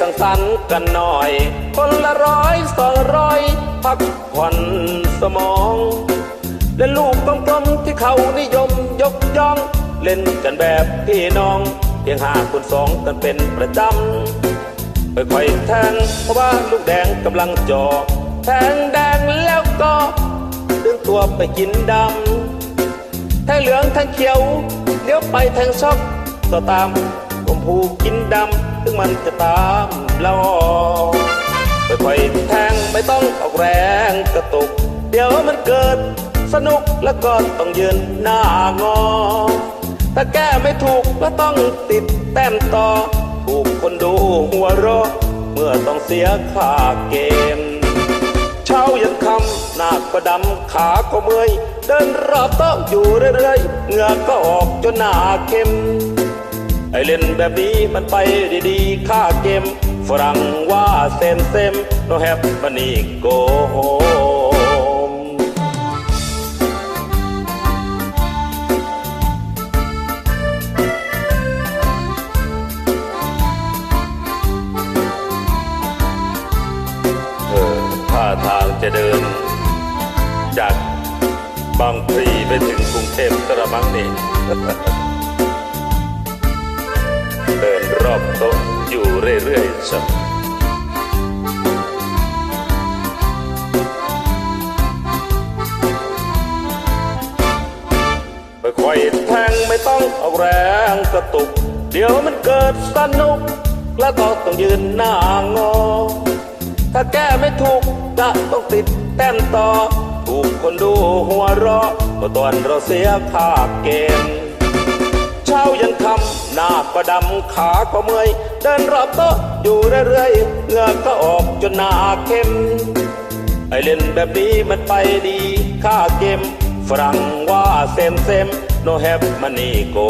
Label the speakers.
Speaker 1: สังสรรค์กันหน่อย คนละร้อยสองร้อยพักผ่อนสมองเล่นลูกกลมๆที่เขานิยมยกย่อง เล่นกันแบบพี่น้อง เพียงห้าคนสองกันเป็นประจำค่อยๆแทงเพราะว่าลูกแดงกำลังจอแทงแดงแล้วก็ดึงตัวไปกินดำแทงเหลืองแทงเขียวเลี้ยวไปแทงช็อกก็ตาม กมพูกินดำถึงมันจะตามเราค่อยๆแทงไม่ต้องออกแรงกระตุก เดี๋ยวมันเกิดสนุกแล้วก็ต้องยืนหน้างอ ถ้าแก้ไม่ถูกก็ต้องติดแต้มต่อ ถูกคนดูหัวเราะเมื่อต้องเสียค่าเกม เช้ายันคำหน้าก็ดำขาก็เมื่อย เดินรอบโต๊ะอยู่เรื่อยๆเหงื่อก็ออกจนหน้าเข้ม ไอเล่นแบบนี้มันไปดีๆค่าเกม ฝรั่งว่าเซมเซมโนแฮปมันนี่โกโฮมเออท่าทางจะเดิน จากบางพลีไปถึงกรุงเทพกระมังนี่ เดินรอบโต๊ะอยู่เรื่อยๆสักค่อยแทงไม่ต้องออกแรงกระตุก เดี๋ยวมันเกิดสนุก แล้วก็ต้องยืนหน้างอ ถ้าแก้ไม่ถูกจะต้องติดแต้มต่อ ถูกคนดูหัวเราะเมื่อตอนเราเสียค่าเกม เช้ายันคำหน้าก็ดำขาก็เมื่อย เดินรอบโต๊ะอยู่เรื่อยๆเหงื่อก็ออกจนหน้าเข้มไอเล่นแบบนี้มันไปดีค่าเกมฝรั่งว่าเซมเซม no have money go